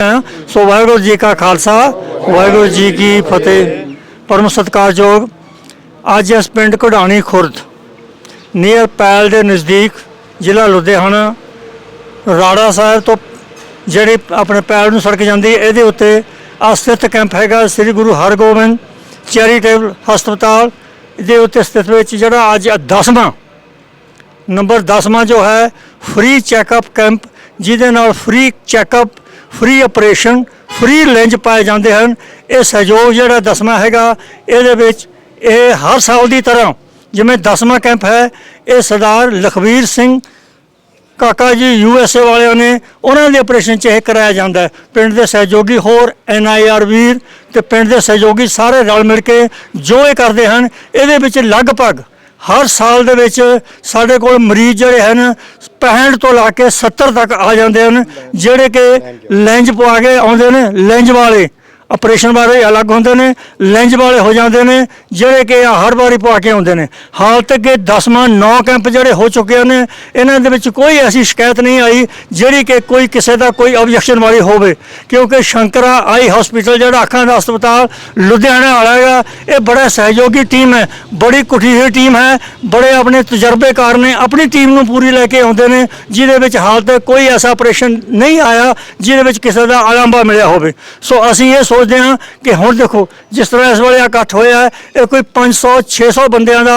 ਸੋ ਵਾਹਿਗੁਰੂ ਜੀ ਕਾ ਖਾਲਸਾ, ਵਾਹਿਗੁਰੂ ਜੀ ਕੀ ਫਤਿਹ। ਪਰਮ ਸਤਿਕਾਰਯੋਗ, ਅੱਜ ਇਸ ਪਿੰਡ ਕਢਾਣੀ ਖੁਰਦ ਨੀਅਰ ਪੈਲ ਦੇ ਨਜ਼ਦੀਕ ਜ਼ਿਲ੍ਹਾ ਲੁਧਿਆਣਾ, ਰਾੜਾ ਸਾਹਿਬ ਤੋਂ ਜਿਹੜੀ ਆਪਣੇ ਪੈਲ ਨੂੰ ਸੜਕ ਜਾਂਦੀ ਹੈ, ਇਹਦੇ ਉੱਤੇ ਅਸਥਿਤ ਕੈਂਪ ਹੈਗਾ ਸ੍ਰੀ ਗੁਰੂ ਹਰਗੋਬਿੰਦ ਚੈਰੀਟੇਬਲ ਹਸਪਤਾਲ। ਦੇ ਉੱਤੇ ਸਥਿਤ ਵਿੱਚ ਜਿਹੜਾ ਅੱਜ 10ਵਾਂ ਨੰਬਰ 10ਵਾਂ ਜੋ ਹੈ ਫ੍ਰੀ ਚੈੱਕਅਪ ਕੈਂਪ ਜਿਹਦੇ ਨਾਲ free checkup free operation, free lens ਪਾਏ ਜਾਂਦੇ ਹਨ। ਇਹ ਸਹਿਯੋਗ ਜਿਹੜਾ 10ਵਾਂ ਹੈਗਾ, ਇਹਦੇ ਵਿੱਚ ਇਹ ਹਰ ਸਾਲ ਦੀ ਤਰ੍ਹਾਂ ਜਿਵੇਂ 10ਵਾਂ ਕੈਂਪ ਹੈ, ਇਹ ਸਰਦਾਰ ਲਖਵੀਰ ਸਿੰਘ ਕਾਕਾ ਜੀ ਯੂ ਐਸ ਏ ਵਾਲਿਆਂ ਨੇ ਉਹਨਾਂ ਦੇ ਆਪਰੇਸ਼ਨ 'ਚ ਇਹ ਕਰਾਇਆ ਜਾਂਦਾ ਹੈ। ਪਿੰਡ ਦੇ ਸਹਿਯੋਗੀ ਹੋਰ, ਐਨ ਆਈ ਆਰ ਵੀਰ ਤੇ ਪਿੰਡ ਦੇ ਸਹਿਯੋਗੀ ਸਾਰੇ ਰਲ ਮਿਲ ਕੇ ਜੋ ਇਹ ਕਰਦੇ ਹਨ, ਇਹਦੇ ਵਿੱਚ ਲਗਭਗ ਹਰ ਸਾਲ ਦੇ ਵਿੱਚ ਸਾਡੇ ਕੋਲ ਮਰੀਜ਼ ਜਿਹੜੇ ਹਨ 65 ਤੋਂ ਲਾ ਕੇ 70 ਤੱਕ ਆ ਜਾਂਦੇ ਹਨ ਜਿਹੜੇ ਕਿ ਲੈਂਜ ਪਵਾ ਕੇ ਆਉਂਦੇ ਨੇ ਲੈਂਜ ਵਾਲੇ। ਆਪਰੇਸ਼ਨ ਬਾਰੇ ਅਲੱਗ ਹੁੰਦੇ ਨੇ, ਲੈਂਜ ਵਾਲੇ ਹੋ ਜਾਂਦੇ ਨੇ, ਜਿਹੜੇ ਕਿ ਹਰ ਵਾਰੀ ਪਾ ਕੇ ਆਉਂਦੇ ਨੇ। ਹਾਲ ਤੱਕ ਇਹ 10ਵਾਂ 9 ਕੈਂਪ ਜਿਹੜੇ ਹੋ ਚੁੱਕੇ ਨੇ, ਇਹਨਾਂ ਦੇ ਵਿੱਚ ਕੋਈ ਐਸੀ ਸ਼ਿਕਾਇਤ ਨਹੀਂ ਆਈ ਜਿਹੜੀ ਕਿ ਕੋਈ ਕਿਸੇ ਦਾ ਕੋਈ ਆਬਜੈਕਸ਼ਨ ਵਾਲੀ ਹੋਵੇ। ਕਿਉਂਕਿ ਸ਼ੰਕਰਾ ਆਈ ਹਸਪੀਟਲ ਜਿਹੜਾ ਅੱਖਾਂ ਦਾ ਹਸਪਤਾਲ ਲੁਧਿਆਣਾ ਵਾਲਾ ਹੈਗਾ, ਇਹ ਬੜਾ ਸਹਿਯੋਗੀ ਟੀਮ ਹੈ, ਬੜੀ ਕੁਠੀ ਹੋਈ ਟੀਮ ਹੈ, ਬੜੇ ਆਪਣੇ ਤਜਰਬੇਕਾਰ ਨੇ ਆਪਣੀ ਟੀਮ ਨੂੰ ਪੂਰੀ ਲੈ ਕੇ ਆਉਂਦੇ ਨੇ, ਜਿਹਦੇ ਵਿੱਚ ਹਾਲ ਤੱਕ ਕੋਈ ਐਸਾ ਆਪਰੇਸ਼ਨ ਨਹੀਂ ਆਇਆ ਜਿਹਦੇ ਵਿੱਚ ਕਿਸੇ ਦਾ ਆਲੰਬਾ ਮਿਲਿਆ ਹੋਵੇ। ਸੋ ਅਸੀਂ ਇਹ ਸੋਚਦੇ ਹਾਂ ਕਿ ਹੁਣ ਦੇਖੋ, ਜਿਸ ਤਰ੍ਹਾਂ ਇਸ ਵੇਲੇ ਇਕੱਠ ਹੋਇਆ ਹੈ, ਇਹ ਕੋਈ 500 600 ਬੰਦਿਆਂ ਦਾ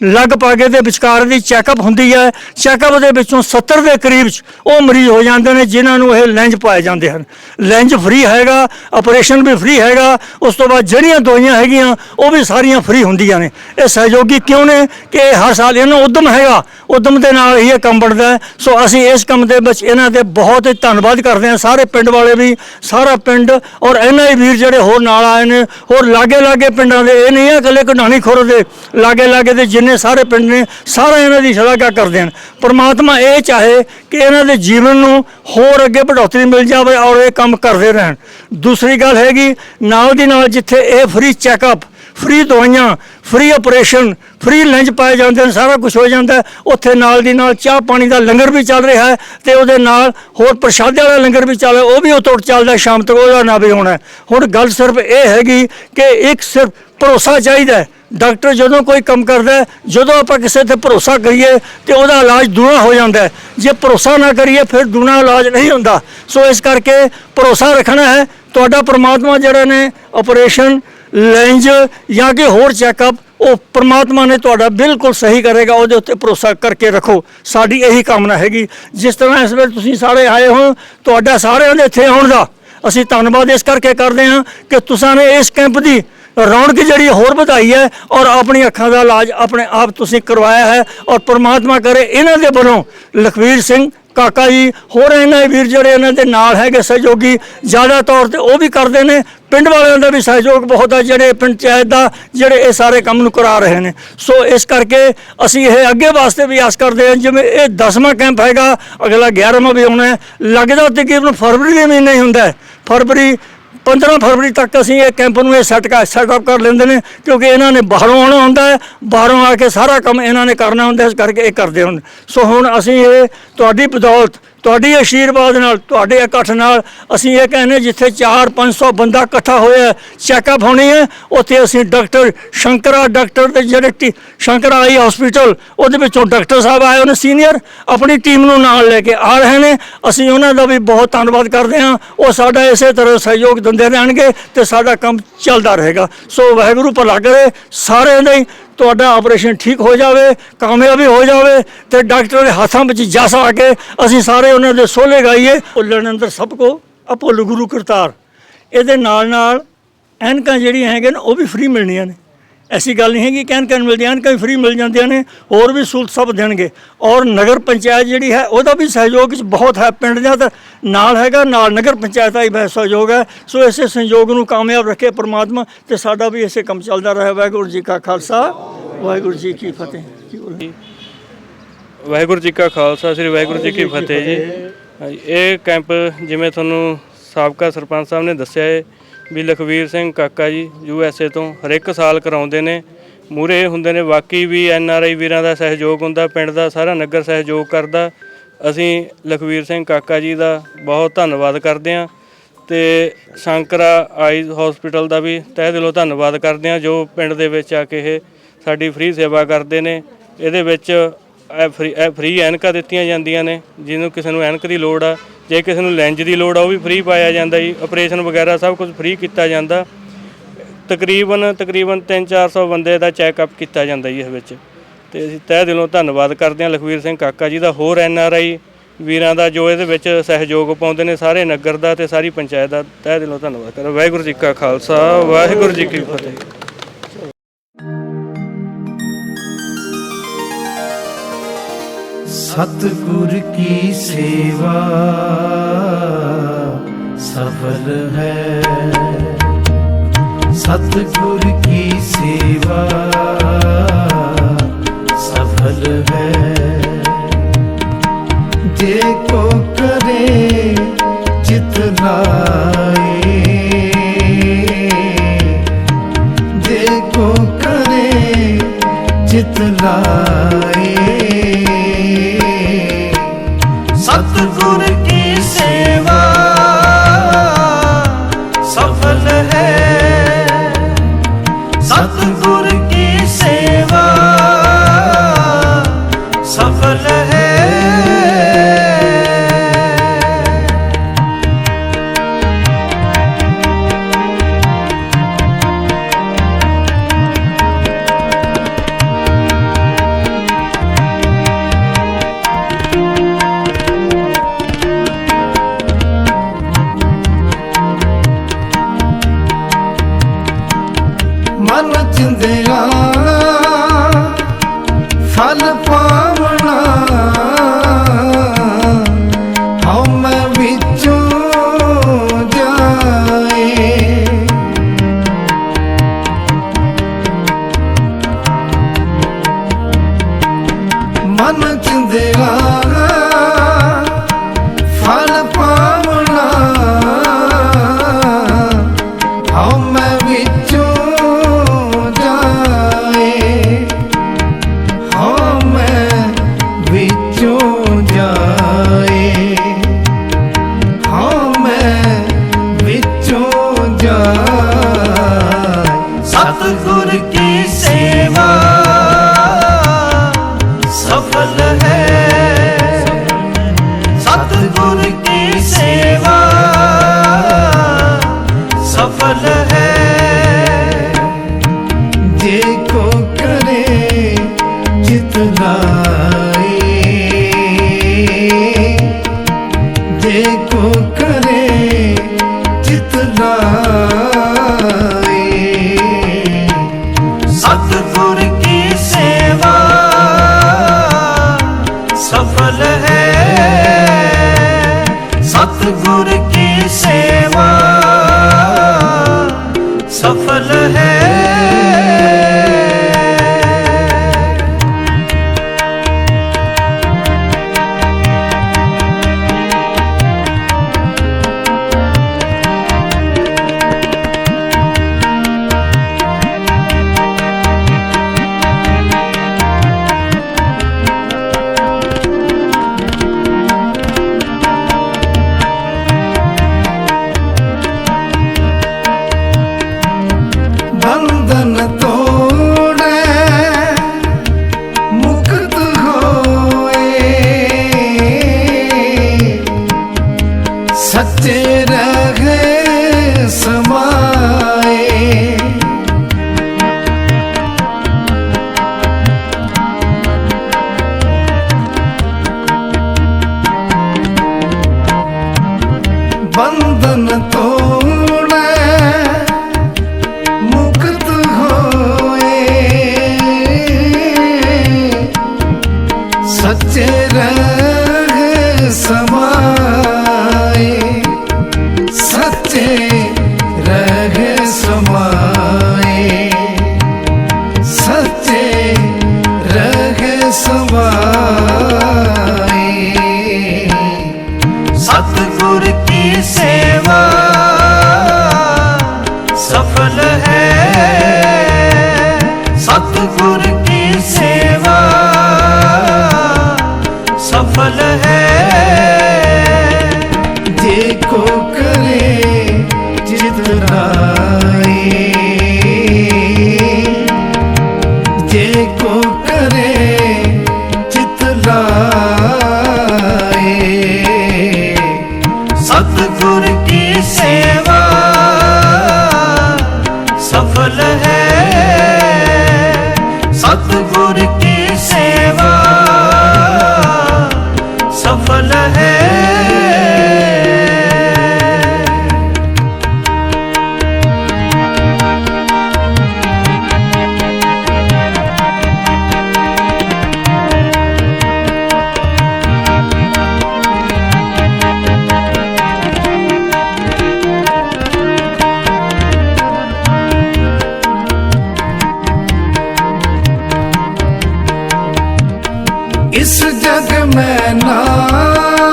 ਲਗਭਗ ਇਹਦੇ ਵਿਚਕਾਰ ਦੀ ਚੈੱਕਅਪ ਹੁੰਦੀ ਹੈ। ਚੈੱਕਅਪ ਦੇ ਵਿੱਚੋਂ 70 ਦੇ ਕਰੀਬ 'ਚ ਉਹ ਮਰੀਜ਼ ਹੋ ਜਾਂਦੇ ਨੇ, ਜਿਨ੍ਹਾਂ ਨੂੰ ਇਹ ਲੈਂਜ ਪਾਏ ਜਾਂਦੇ ਹਨ। ਲੈਂਜ ਫ੍ਰੀ ਹੈਗਾ ਆਪਰੇਸ਼ਨ ਵੀ ਫ੍ਰੀ ਹੈਗਾ, ਉਸ ਤੋਂ ਬਾਅਦ ਜਿਹੜੀਆਂ ਦਵਾਈਆਂ ਹੈਗੀਆਂ, ਉਹ ਵੀ ਸਾਰੀਆਂ ਫ੍ਰੀ ਹੁੰਦੀਆਂ ਨੇ। ਇਹ ਸਹਿਯੋਗੀ ਕਿਉਂ ਨੇ ਕਿ ਇਹ ਹਰ ਸਾਲ ਇਹਨਾਂ ਨੂੰ ਉਦਮ ਹੈਗਾ। ਉਦਮ ਦੇ ਨਾਲ ਹੀ ਇਹ ਕੰਮ ਬਣਦਾ ਸੋ ਅਸੀਂ ਇਸ ਕੰਮ ਦੇ ਵਿੱਚ ਇਹਨਾਂ ਦੇ ਬਹੁਤ ਹੀ ਧੰਨਵਾਦ ਕਰਦੇ ਹਾਂ। ਸਾਰੇ ਪਿੰਡ ਵਾਲੇ ਵੀ, ਸਾਰਾ ਪਿੰਡ ਔਰ ਐਨਆਈ ਵੀਰ ਜਿਹੜੇ ਹੋਰ ਨਾਲ ਆਏ ਨੇ, ਹੋਰ ਲਾਗੇ ਲਾਗੇ ਪਿੰਡਾਂ ਦੇ, ਇਹ ਨਹੀਂ ਹੈ ਇਕੱਲੇ ਕਢਾਣੀ ਖੁਰ ਦੇ ਲਾਗੇ ਲਾਗੇ ਦੇ ਜਿੰਨੇ ਸਾਰੇ ਪਿੰਡ ਨੇ, ਸਾਰਾ ਇਹਨਾਂ ਦੀ ਸ਼ਲਾਘਾ ਕਰਦੇ ਹਨ? ਪਰਮਾਤਮਾ ਇਹ ਚਾਹੇ ਕਿ ਇਹਨਾਂ ਦੇ ਜੀਵਨ ਨੂੰ ਹੋਰ ਅੱਗੇ ਬੜੋਤਰੀ ਮਿਲ ਜਾਵੇ ਔਰ ਇਹ ਕੰਮ ਕਰਦੇ ਰਹਿਣ। ਦੂਸਰੀ ਗੱਲ ਹੈਗੀ, ਨਾਲ ਦੀ ਨਾਲ ਜਿੱਥੇ ਇਹ ਫ੍ਰੀ ਚੈੱਕਅਪ ਫ੍ਰੀ ਦਵਾਈਆਂ ਫ੍ਰੀ ਆਪਰੇਸ਼ਨ ਫ੍ਰੀ ਲੰਚ ਪਾਏ ਜਾਂਦੇ ਨੇ ਸਾਰਾ ਕੁਝ ਹੋ ਜਾਂਦਾ ਉੱਥੇ ਨਾਲ ਦੀ ਨਾਲ ਚਾਹ ਪਾਣੀ ਦਾ ਲੰਗਰ ਵੀ ਚੱਲ ਰਿਹਾ ਹੈ ਤੇ ਉਹਦੇ ਨਾਲ ਹੋਰ ਪ੍ਰਸ਼ਾਦੇ ਵਾਲਾ ਲੰਗਰ ਵੀ ਚੱਲ ਰਿਹਾ ਉਹ ਵੀ ਉਤੋਂ ਚੱਲਦਾ ਸ਼ਾਮ ਤੱਕ, ਉਹਦਾ ਨਾ ਵੀ ਹੋਣਾ ਹੁਣ ਗੱਲ ਸਿਰਫ ਇਹ ਹੈਗੀ ਕਿ ਇੱਕ ਸਿਰਫ ਭਰੋਸਾ ਚਾਹੀਦਾ ਡਾਕਟਰ ਜਦੋਂ ਕੋਈ ਕੰਮ ਕਰਦਾ ਜਦੋਂ ਆਪਾਂ ਕਿਸੇ ਤੇ ਭਰੋਸਾ ਕਰੀਏ ਤੇ ਉਹਦਾ ਇਲਾਜ ਦੂਣਾ ਹੋ ਜਾਂਦਾ ਜੇ ਭਰੋਸਾ ਨਾ ਕਰੀਏ, ਫਿਰ ਦੂਣਾ ਇਲਾਜ ਨਹੀਂ ਹੁੰਦਾ। ਸੋ ਇਸ ਕਰਕੇ ਭਰੋਸਾ ਰੱਖਣਾ ਹੈ। ਤੁਹਾਡਾ ਪ੍ਰਮਾਤਮਾ ਜਿਹੜੇ ਨੇ ਆਪਰੇਸ਼ਨ ਲੈਂਜ ਜਾਂ ਕਿ ਹੋਰ ਚੈੱਕਅਪ ਉਹ ਪ੍ਰਮਾਤਮਾ ਨੇ ਤੁਹਾਡਾ ਬਿਲਕੁਲ ਸਹੀ ਕਰੇਗਾ। ਉਹਦੇ ਉੱਤੇ ਭਰੋਸਾ ਕਰਕੇ ਰੱਖੋ। ਸਾਡੀ ਇਹੀ ਕਾਮਨਾ ਹੈਗੀ। ਜਿਸ ਤਰ੍ਹਾਂ ਇਸ ਵੇਲੇ ਤੁਸੀਂ ਸਾਰੇ ਆਏ ਹੋ, ਤੁਹਾਡਾ ਸਾਰਿਆਂ ਦੇ ਇੱਥੇ ਆਉਣ ਦਾ ਅਸੀਂ ਧੰਨਵਾਦ ਇਸ ਕਰਕੇ ਕਰਦੇ ਹਾਂ ਕਿ ਤੁਸੀਂ ਨੇ ਇਸ ਕੈਂਪ ਦੀ ਰੌਣਕ ਜਿਹੜੀ ਹੋਰ ਵਧਾਈ ਹੈ ਔਰ ਆਪਣੀ ਅੱਖਾਂ ਦਾ ਇਲਾਜ ਆਪਣੇ ਆਪ ਤੁਸੀਂ ਕਰਵਾਇਆ ਹੈ ਔਰ ਪ੍ਰਮਾਤਮਾ ਕਰੇ ਇਹਨਾਂ ਦੇ ਵੱਲੋਂ ਲਖਵੀਰ ਸਿੰਘ ਕਾਕਾ ਜੀ, ਹੋਰ ਇਹਨਾਂ ਦੇ ਵੀਰ ਜਿਹੜੇ ਇਹਨਾਂ ਦੇ ਨਾਲ ਹੈਗੇ ਸਹਿਯੋਗੀ, ਜ਼ਿਆਦਾ ਤੌਰ ਤੇ ਉਹ ਵੀ ਕਰਦੇ ਨੇ। ਪਿੰਡ ਵਾਲਿਆਂ ਦਾ ਵੀ ਸਹਿਯੋਗ ਬਹੁਤ ਹੈ ਜਿਹੜੇ ਪੰਚਾਇਤ ਦਾ, ਜਿਹੜੇ ਇਹ ਸਾਰੇ ਕੰਮ ਨੂੰ ਕਰਾ ਰਹੇ ਨੇ। ਸੋ ਇਸ ਕਰਕੇ ਅਸੀਂ ਇਹ ਅੱਗੇ ਵਾਸਤੇ ਵੀ ਆਸ ਕਰਦੇ ਹਾਂ, ਜਿਵੇਂ ਇਹ 10ਵਾਂ ਕੈਂਪ ਹੈਗਾ, ਅਗਲਾ 11ਵਾਂ ਵੀ ਆਉਣਾ ਲੱਗਦਾ ਤਕਰੀਬਨ ਫਰਵਰੀ ਦੇ ਮਹੀਨੇ ਹੀ ਹੁੰਦਾ ਫਰਵਰੀ 15 ਫਰਵਰੀ ਤੱਕ ਅਸੀਂ ਇਹ ਕੈਂਪ ਨੂੰ ਇਹ ਸੈਟ ਕਰ ਸੈਟਅਪ ਕਰ ਲੈਂਦੇ ਨੇ, ਕਿਉਂਕਿ ਇਹਨਾਂ ਨੇ ਬਾਹਰੋਂ ਆਉਣਾ ਹੁੰਦਾ ਹੈ, ਬਾਹਰੋਂ ਆ ਕੇ ਸਾਰਾ ਕੰਮ ਇਹਨਾਂ ਨੇ ਕਰਨਾ ਹੁੰਦਾ ਇਸ ਕਰਕੇ ਇਹ ਕਰਦੇ ਹੁੰਦੇ। ਸੋ ਹੁਣ ਅਸੀਂ ਇਹ ਤੁਹਾਡੀ ਬਦੌਲਤ ਤੁਹਾਡੀ ਆਸ਼ੀਰਵਾਦ ਨਾਲ, ਤੁਹਾਡੇ ਇਕੱਠ ਨਾਲ ਅਸੀਂ ਇਹ ਕਹਿੰਦੇ ਜਿੱਥੇ 4-500 ਬੰਦਾ ਇਕੱਠਾ ਹੋਇਆ ਚੈੱਕਅਪ ਹੋਣੀ ਹੈ, ਉੱਥੇ ਅਸੀਂ ਡਾਕਟਰ ਸ਼ੰਕਰਾ, ਡਾਕਟਰ ਦੇ ਜਿਹੜੇ ਟੀ- ਸ਼ੰਕਰਾ ਆਈ ਹਸਪੀਟਲ ਉਹਦੇ ਵਿੱਚੋਂ ਡਾਕਟਰ ਸਾਹਿਬ ਆਏ, ਉਹਨੇ ਸੀਨੀਅਰ ਆਪਣੀ ਟੀਮ ਨੂੰ ਨਾਲ ਲੈ ਕੇ ਆ ਰਹੇ ਨੇ। ਅਸੀਂ ਉਹਨਾਂ ਦਾ ਵੀ ਬਹੁਤ ਧੰਨਵਾਦ ਕਰਦੇ ਹਾਂ। ਉਹ ਸਾਡਾ ਇਸੇ ਤਰ੍ਹਾਂ ਸਹਿਯੋਗ ਦਿੰਦੇ ਰਹਿਣਗੇ ਤੇ ਸਾਡਾ ਕੰਮ ਚੱਲਦਾ ਰਹੇਗਾ। ਸੋ ਵਾਹਿਗੁਰੂ ਭਲਾ ਕਰੇ, ਸਾਰਿਆਂ ਦਾ ਤੁਹਾਡਾ ਆਪਰੇਸ਼ਨ ਠੀਕ ਹੋ ਜਾਵੇ, ਕਾਮਯਾਬੀ ਹੋ ਜਾਵੇ ਤੇ ਡਾਕਟਰ ਦੇ ਹੱਥਾਂ ਵਿੱਚ ਜਸ ਆ ਕੇ ਅਸੀਂ ਸਾਰੇ ਉਹਨਾਂ ਦੇ ਸੋਲੇ ਗਾਈਏ। ਭੁੱਲਣ ਅੰਦਰ ਸਭ ਕੋ ਅਪੁੱਲ ਗੁਰੂ ਕਰਤਾਰ। ਇਹਦੇ ਨਾਲ ਨਾਲ ਐਨਕਾਂ ਜਿਹੜੀਆਂ ਹੈਗੀਆਂ ਨੇ, ਉਹ ਵੀ ਫ੍ਰੀ ਮਿਲਣੀਆਂ ਨੇ। ਐਸੀ ਗੱਲ ਨਹੀਂ ਹੈਗੀ ਕਿ ਐਨਕਾਂ ਮਿਲਦੀਆਂ ਐਨਕਾਂ ਵੀ ਫ੍ਰੀ ਮਿਲ ਜਾਂਦੀਆਂ ਨੇ ਹੋਰ ਵੀ ਸਹੂਲਤ ਸਭ ਦੇਣਗੇ। ਔਰ ਨਗਰ ਪੰਚਾਇਤ ਜਿਹੜੀ ਹੈ ਉਹਦਾ ਵੀ ਸਹਿਯੋਗ ਵਿੱਚ ਬਹੁਤ ਹੈ ਪਿੰਡ ਦਾ ਤਾਂ ਨਾਲ ਹੈਗਾ ਨਾਲ ਨਗਰ ਪੰਚਾਇਤ ਦਾ ਹੀ ਬਹੁਤ ਸਹਿਯੋਗ ਹੈ। ਸੋ ਇਸੇ ਸੰਯੋਗ ਨੂੰ ਕਾਮਯਾਬ ਰੱਖੇ ਪ੍ਰਮਾਤਮਾ ਤੇ ਸਾਡਾ ਵੀ ਇਸੇ ਕੰਮ ਚੱਲਦਾ ਰਹੇ। ਵਾਹਿਗੁਰੂ ਜੀ ਕਾ ਖਾਲਸਾ ਵਾਹਿਗੁਰੂ ਜੀ ਕੀ ਫਤਿਹ। ਵਾਹਿਗੁਰੂ ਜੀ ਕਾ ਖਾਲਸਾ ਸ੍ਰੀ ਵਾਹਿਗੁਰੂ ਜੀ ਕੀ ਫਤਿਹ ਜੀ। ਇਹ ਕੈਂਪ ਜਿਵੇਂ ਤੁਹਾਨੂੰ ਸਾਬਕਾ ਸਰਪੰਚ ਸਾਹਿਬ ਨੇ ਦੱਸਿਆ ਹੈ ਵੀ ਲਖਵੀਰ ਸਿੰਘ ਕਾਕਾ ਜੀ, ਯੂ ਐਸ ਏ ਤੋਂ ਹਰ ਇੱਕ ਸਾਲ ਕਰਾਉਂਦੇ ਨੇ। ਮੂਰੇ ਹੁੰਦੇ ਨੇ ਬਾਕੀ ਵੀ ਐਨ ਆਰ ਆਈ ਵੀਰਾਂ ਦਾ ਸਹਿਯੋਗ ਹੁੰਦਾ, ਪਿੰਡ ਦਾ ਸਾਰਾ ਨਗਰ ਸਹਿਯੋਗ ਕਰਦਾ। ਅਸੀਂ ਲਖਵੀਰ ਸਿੰਘ ਕਾਕਾ ਜੀ ਦਾ ਬਹੁਤ ਧੰਨਵਾਦ ਕਰਦੇ ਹਾਂ ਤੇ ਸ਼ੰਕਰਾ ਆਈਜ਼ ਹਸਪੀਟਲ ਦਾ ਵੀ ਤਹਿ ਦਿਲੋਂ ਧੰਨਵਾਦ ਕਰਦੇ ਹਾਂ, ਜੋ ਪਿੰਡ ਦੇ ਵਿੱਚ ਆ ਕੇ ਇਹ ਸਾਡੀ ਫ੍ਰੀ ਸੇਵਾ ਕਰਦੇ ਨੇ। ਇਹਦੇ ਵਿੱਚ ਇਹ ਫ੍ਰੀ ਐਨਕਾਂ ਦਿੱਤੀਆਂ ਜਾਂਦੀਆਂ ਨੇ, ਜਿਹਨੂੰ ਕਿਸੇ ਨੂੰ ਐਨਕ ਦੀ ਲੋੜ ਆ। ਜੇ ਕਿਸੇ ਨੂੰ ਲੈਂਜ ਦੀ ਲੋੜ ਆ, ਉਹ ਵੀ ਫ੍ਰੀ ਪਾਇਆ ਜਾਂਦਾ ਜੀ। ਆਪਰੇਸ਼ਨ ਵਗੈਰਾ ਸਭ ਕੁਝ ਫ੍ਰੀ ਕੀਤਾ ਜਾਂਦਾ। ਤਕਰੀਬਨ ਤਕਰੀਬਨ 3-400 ਬੰਦੇ ਦਾ ਚੈੱਕਅਪ ਕੀਤਾ ਜਾਂਦਾ ਜੀ ਇਸ ਵਿੱਚ। ਤੇ ਅਸੀਂ ਤਹਿ ਦਿਲੋਂ ਧੰਨਵਾਦ ਕਰਦੇ ਹਾਂ ਲਖਵੀਰ ਸਿੰਘ ਕਾਕਾ ਜੀ ਦਾ, ਹੋਰ ਐਨ ਆਰ ਆਈ ਵੀਰਾਂ ਦਾ, ਜੋ ਇਹਦੇ ਵਿੱਚ ਸਹਿਯੋਗ ਪਾਉਂਦੇ ਨੇ ਸਾਰੇ ਨਗਰ ਦਾ ਤੇ ਸਾਰੀ ਪੰਚਾਇਤ ਦਾ। ਤਹਿ ਦਿਲੋਂ ਧੰਨਵਾਦ ਕਰ। ਵਾਹਿਗੁਰੂ ਜੀ ਕਾ ਖਾਲਸਾ, ਵਾਹਿਗੁਰੂ ਜੀ ਕੀ ਫਤਿਹ। ਸਤਿਗੁਰ ਕੀ ਸੇਵਾ, ਸਫਲ ਹੈ। ਸਤਿਗੁਰ ਕੀ ਸੇਵਾ, ਸਫਲ ਹੈ। ਜੇ ਕੋ ਕਰੇ ਚਿਤ ਲਾਏ ਜੇ ਕਰੇ ਚਿਤ ਲਾਏ ਸਤਿਗੁਰ ਕੀ ਸੇਵਾ ਸਫਲ ਹੈ। ਸਤਿਗੁਰ ਕੀ ਸੇਵਾ ਸਫਲ ਹੈ। ਸਤਿਗੁਰ ਕੀ ਸੇ ਇਸ ਜਗ ਮੈਂ ਨਾ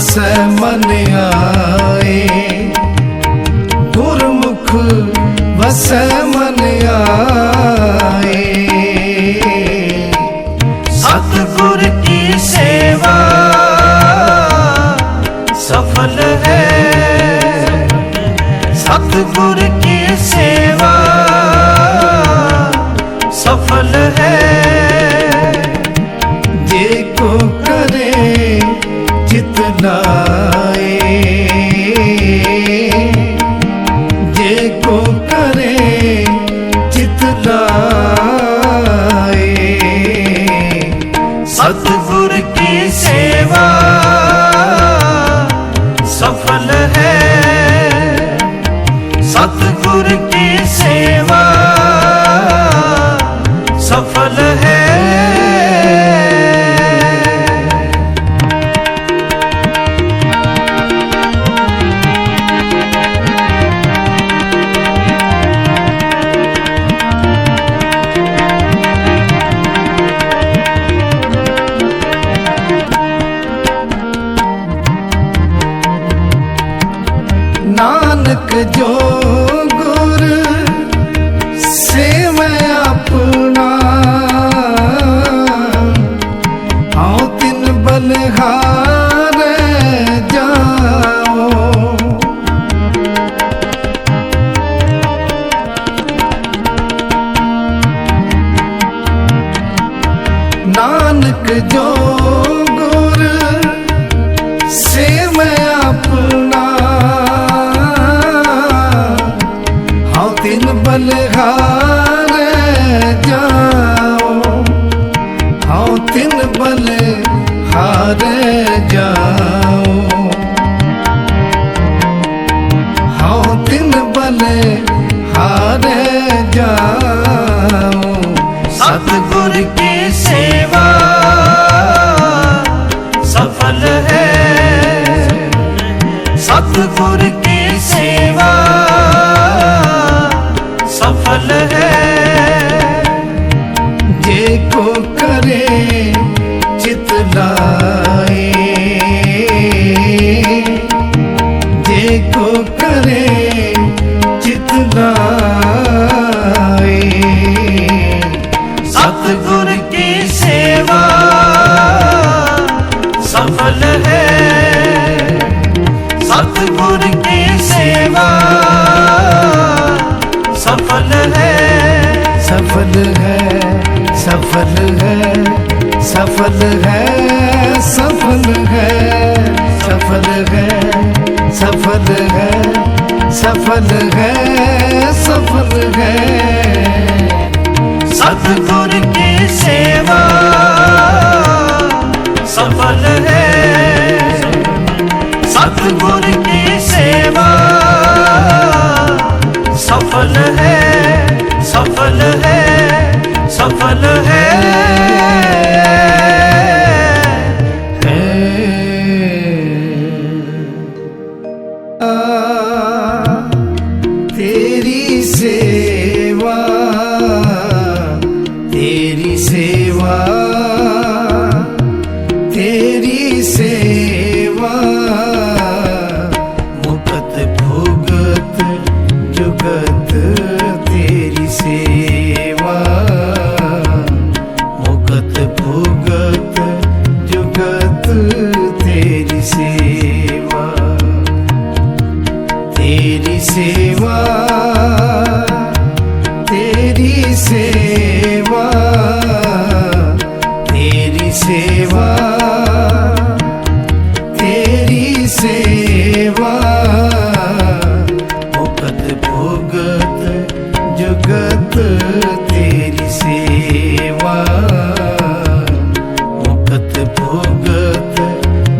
ਸੈ ਮਨ ਆਏ। ਗੁਰਮੁਖ ਵਸੈ ਸਤਿਗੁਰ सफल है सफल है सफल है सफल है सफल है सफल है सफल है सफल है सफल है सतगुर की सेवा सफल है सतगुर की सेवा सफल है सफल है सफल है ਭਗਤ ਤੇਰੀ ਸੇਵਾ ਮੁਕਤ ਭੋਗਤ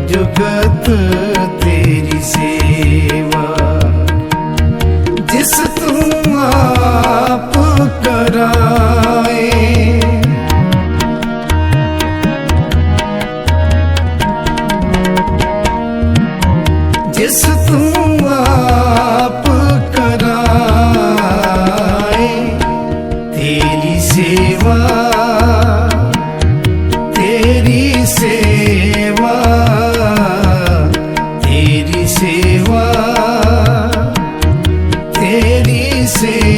ਜੁਗਤ ਤੇਰੀ ਜਿਸ ਤੂੰ ਆਪ ਕਰਾ சேவா தேவி சேவா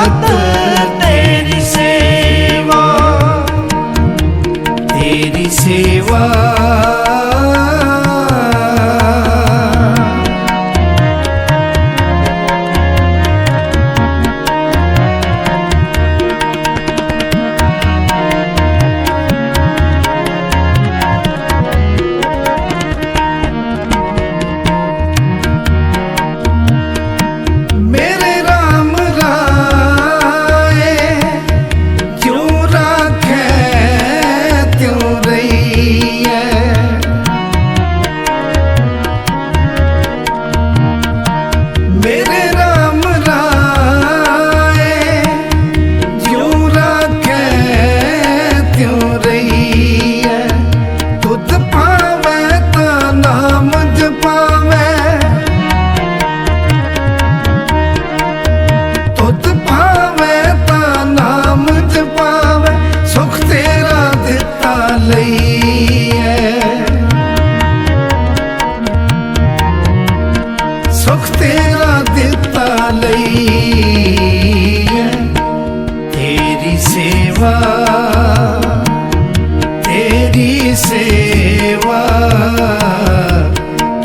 பார்த்த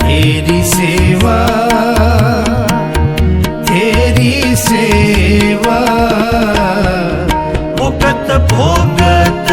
ਤੇਰੀ ਸੇਵਾ ਤੇਰੀ ਸੇਵਾ ਮੁਕਤ ਭੋਗਤ